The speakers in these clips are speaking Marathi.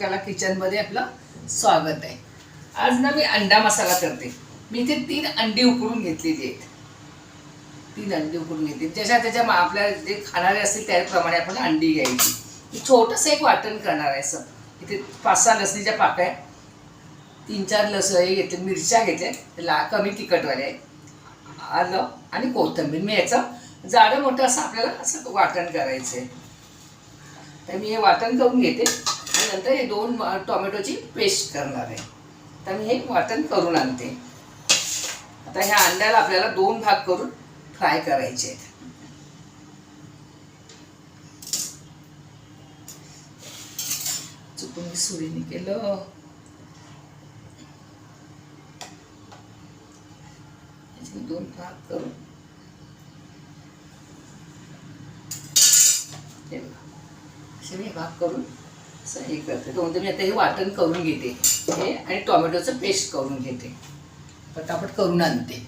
कला किचनमध्ये आपलं स्वागत आहे. आज ना मी अंडा मसाला करते. मी इथे तीन अंडी उकळून घेतलेली आहेत. तीन अंडी उकळून घेतली. ज्याच्या त्याच्या आपल्या जे खाणारे असतील त्याप्रमाणे आपण अंडी घ्यायची. मी छोटंसं एक वाटण करणार आहे असं. इथे पाच सहा लसणीच्या पाक आहे तीन चार लस हे घेतले मिरच्या घेतल्या ला कमी तिखटवाल्या आहेत. आलं आणि कोथिंबीर. मी याचं जाडं मोठं असं आपल्याला असं वाटण करायचं आहे तर मी हे वाटण करून घेते. आणि नंतर हे दोन टोमॅटोची पेस्ट करणार आहे. तर मी हे वाटण करून आणते. आता ह्या अंड्याला आपल्याला दोन भाग करून फ्राय करायचे आहेत. चुकून मी सुरीने केलं. दोन भाग करून हे असे मी भाग करून असं हे करते. दोन मी आता हे वाटण करून घेते. हे आणि टोमॅटोचं पेस्ट करून घेते. पटापट करून आणते.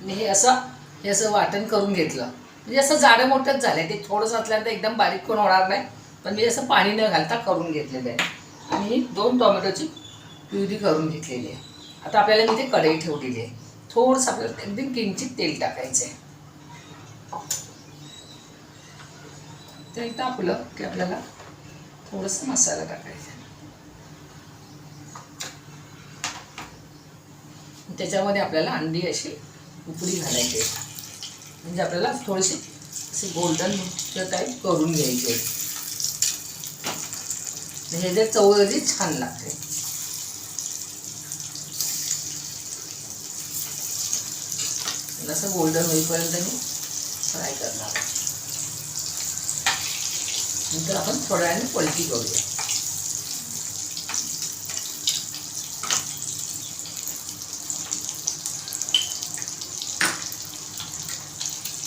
हे हे असं हे असं वाटण करून घेतलं. म्हणजे असं जाडं मोठंच झालंय. ते थोडंसं असल्यानंतर एकदम बारीक पण होणार नाही. पण मी असं पाणी न घालता करून घेतलेलं आहे. आणि दोन टोमॅटोची प्युरी करून घेतलेली आहे. आता आपल्याला मी ते कढई ठेवलेली आहे. थोडंसं आपल्याला एकदम किंचित तेल टाकायचं आहे. ते तापलं की आपल्याला थोडंसं मसाला टाकायचा त्याच्यामध्ये आपल्याला अंडी अशी उकडी घालायची म्हणजे आपल्याला थोडीशी असे गोल्डन टाईप करून घ्यायची म्हणजे जे चव अगदी छान लागते. असं गोल्डन होईपर्यंत मी फ्राय करणार आहे. नंतर आपण थोड्या वेळाने पलटी करूया.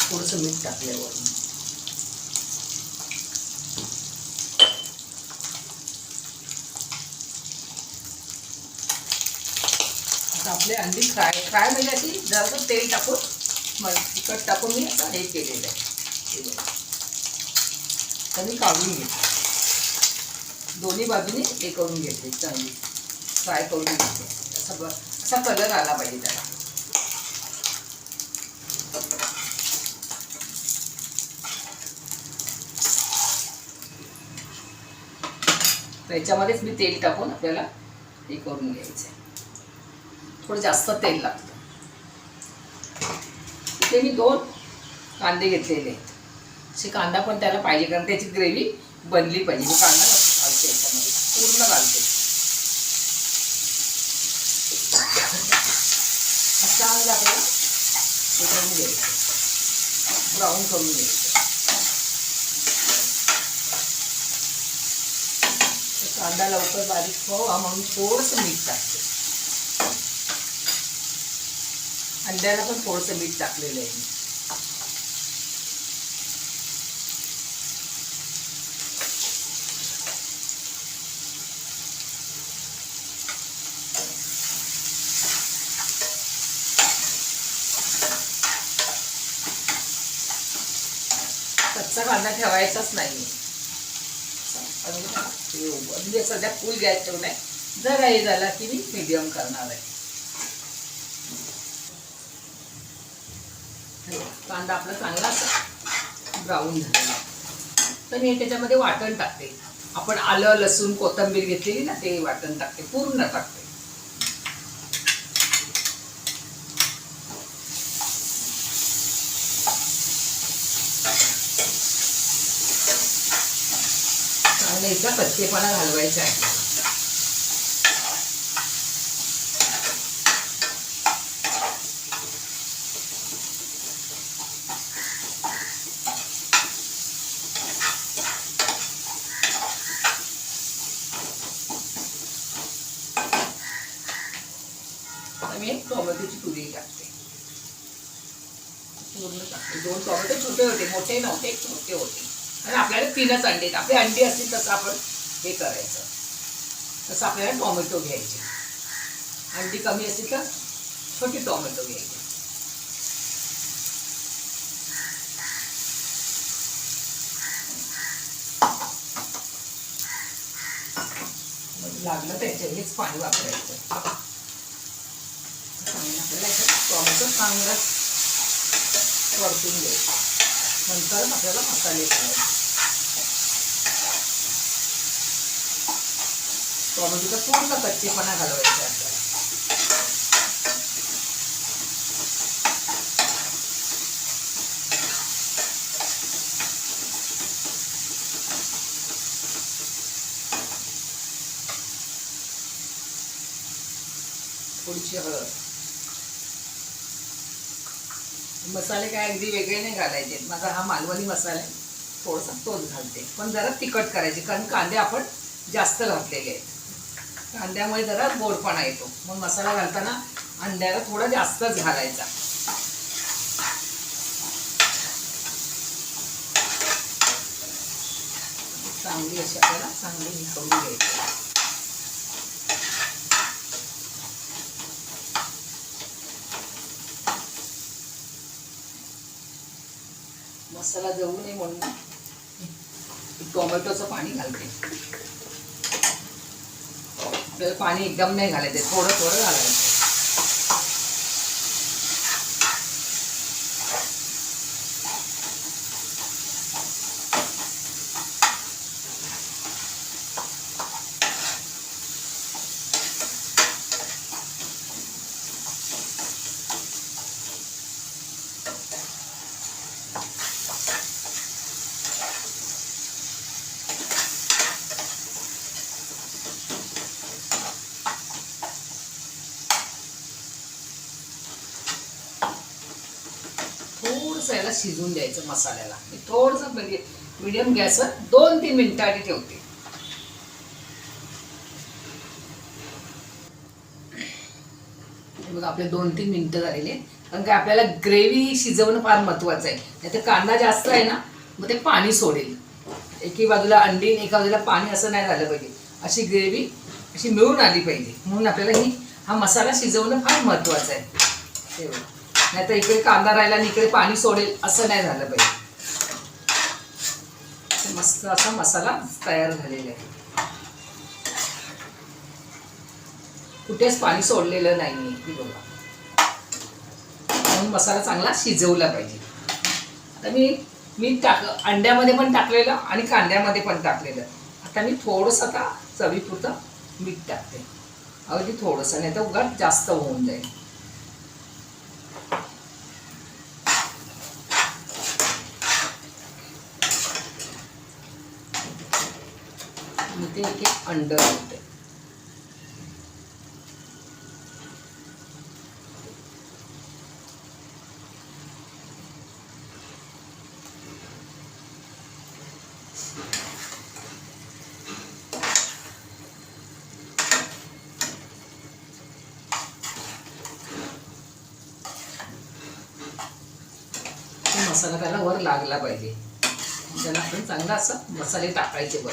थोडंसं मीठ टाकल्यावर. आपले अंडी फ्राय फ्राय म्हणजे अशी जरा तेल टाकून मग तिखट टाकून मी आता हे केलेलं आहे. तर मी काढून घेते दोन्ही बाजूनी हे करून घेते चांगली. फ्राय करून घेते. असा ब असा कलर आला पाहिजे त्याला. त्याच्यामध्येच मी तेल टाकून आपल्याला हे करून घ्यायचं आहे थोडं जास्त तेल लागतं. इथे मी दोन कांदे घेतलेले आहेत. असे कांदा पण त्याला पाहिजे कारण त्याची ग्रेव्ही बनली पाहिजे. मी कांदा घालते याच्यामध्ये पूर्ण घालते. चांगलं आपल्याला. करून घ्यायचं. ब्राऊन करून घ्यायचं. कांदा लवकर बारीक व्हावा म्हणून थोडंसं मीठ टाकते. अंड्याला पण थोडंसं मीठ टाकलेलं आहे असा भांडा कांदा ठेवायचाच नाही. म्हणजे सध्या फुल गॅस ठेवलाय जर हे झाला की मी मिडियम करणार आहे. कांदा आपला चांगला ब्राऊन झालेला तर मी त्याच्यामध्ये वाटण टाकते. आपण आलं लसूण कोथिंबीर घेतलेली ना ते वाटण टाकते. पूर्ण टाकते. आणि याचा कच्चेपणा घालवायचा आहे. मी टोमॅटोची पुरी टाकते. पूर्ण टाकते. दोन टोमॅटो छोटे होते मोठे नव्हते एक मोठे होते. आणि आपल्याला तीनच अंडे आहेत. आपले अंडी असतील तसं आपण हे करायचं. तसं आपल्याला टोमॅटो घ्यायचे. अंडी कमी असतील तर छोटी टोमॅटो घ्यायची. लागलं त्याच्या हेच पाणी वापरायचं. चांगलं आपल्याला याच्यात टोमॅटो चांगलं परतून घ्यायचं. नंतर आपल्याला मसाले करायचे टोमॅटोचा पूर्ण कच्चेपणा घालवायचा आपल्याला. हळद. मसाले काय अगदी वेगळे नाही घालायचे. माझा हा मालवणी मसाला आहे. थोडासा तोच घालते. पण जरा तिखट करायचे कारण कांदे आपण जास्त घातलेले आहेत. कांद्यामुळे जरा गोडपणा येतो. मग मसाला घालताना अंड्याला थोडा जास्तच घालायचा. चांगली अशी आपल्याला चांगली मिसळून घ्यायची. मसाला जळू नये म्हणून टोमॅटोचं पाणी घालते. आपल्याला पाणी एकदम नाही घालायचं थोडं थोडं घालायचं. थोडंसं याला शिजून द्यायचं मसाल्याला. मी थोडंसं मिडियम गॅसवर दोन तीन मिनिटं आधी ठेवते. मग आपले दोन तीन मिनटं झालेले कारण काय आपल्याला ग्रेव्ही शिजवणं फार महत्वाचं आहे. नाही तर कांदा जास्त आहे ना मग ते पाणी सोडेल. एकी बाजूला अंडी एका बाजूला पाणी असं नाही झालं पाहिजे. अशी ग्रेव्ही अशी मिळून आली पाहिजे. म्हणून आपल्याला ही हा मसाला शिजवणं फार महत्वाचं आहे. तेवढं नाही तर इकडे कांदा राहिला आणि इकडे पाणी सोडेल असं नाही झालं पाहिजे. मस्त असा मसाला तयार झालेला आहे. कुठेच पाणी सोडलेलं नाही आहे बघा. म्हणून मसाला चांगला शिजवला पाहिजे. आता मी मी टाक अंड्यामध्ये पण टाकलेलं आणि कांद्यामध्ये पण टाकलेलं. आता मी थोडंसं आता चवीपुरतं मीठ टाकते. अगदी थोडंसं नाही तर उगाच जास्त होऊन जाईल मी ते एक एक अंड घालते. मसाला त्याला वर लागला पाहिजे. त्याला आपण चांगला असं मसाले टाकायचे वर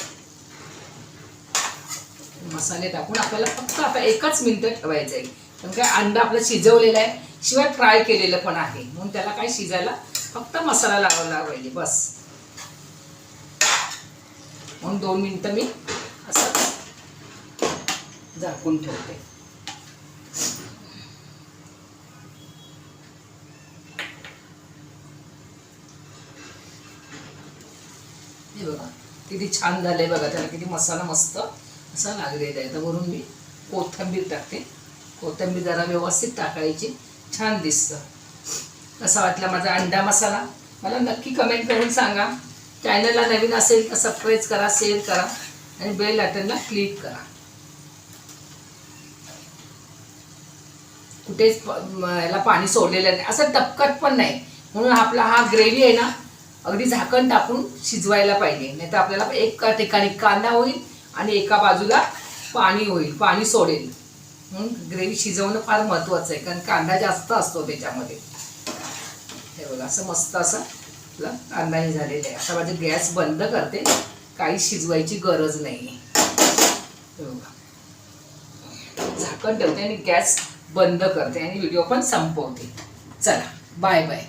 मसाले टाकून आपल्याला फक्त आता एकच मिनिटं ठेवायचं आहे. कारण काय अंडा आपलं शिजवलेलं आहे. शिवाय फ्राय केलेलं पण आहे. म्हणून त्याला काय शिजायला फक्त मसाला लावायला पाहिजे बस. म्हणून दोन मिनटं मी असं झाकून ठेवते. हे बघा किती छान झालंय बघा. त्याला किती मसाला मस्त असा लागलेला आहे. तर वरून मी कोथिंबीर टाकते. कोथिंबीर जरा व्यवस्थित टाकायची. छान दिसतं. कसा वाटला माझा अंडा मसाला? मला नक्की कमेंट करून सांगा. चॅनलला नवीन असेल तर सबस्क्राईब करा शेअर करा आणि बेल आयटनला क्लिक करा. कुठेच याला पाणी सोडलेलं नाही. असं टपकत पण नाही. म्हणून आपला हा ग्रेव्ही आहे ना अगदी झाकण टाकून शिजवायला पाहिजे. नाही तर आपल्याला एका ठिकाणी कांदा होईल आणि एका बाजूला पाणी होईल पाणी सोडेल. म्हणून ग्रेव्ही शिजवणं फार महत्त्वाचं आहे कारण कांदा जास्त असतो त्याच्यामध्ये. हे बघा असं मस्त असं आपलं कांदा हे झालेलं आहे. आता माझे गॅस बंद करते काही शिजवायची गरज नाही. बघा. झाकण ठेवते आणि गॅस बंद करते आणि व्हिडिओ पण संपवते. चला बाय बाय.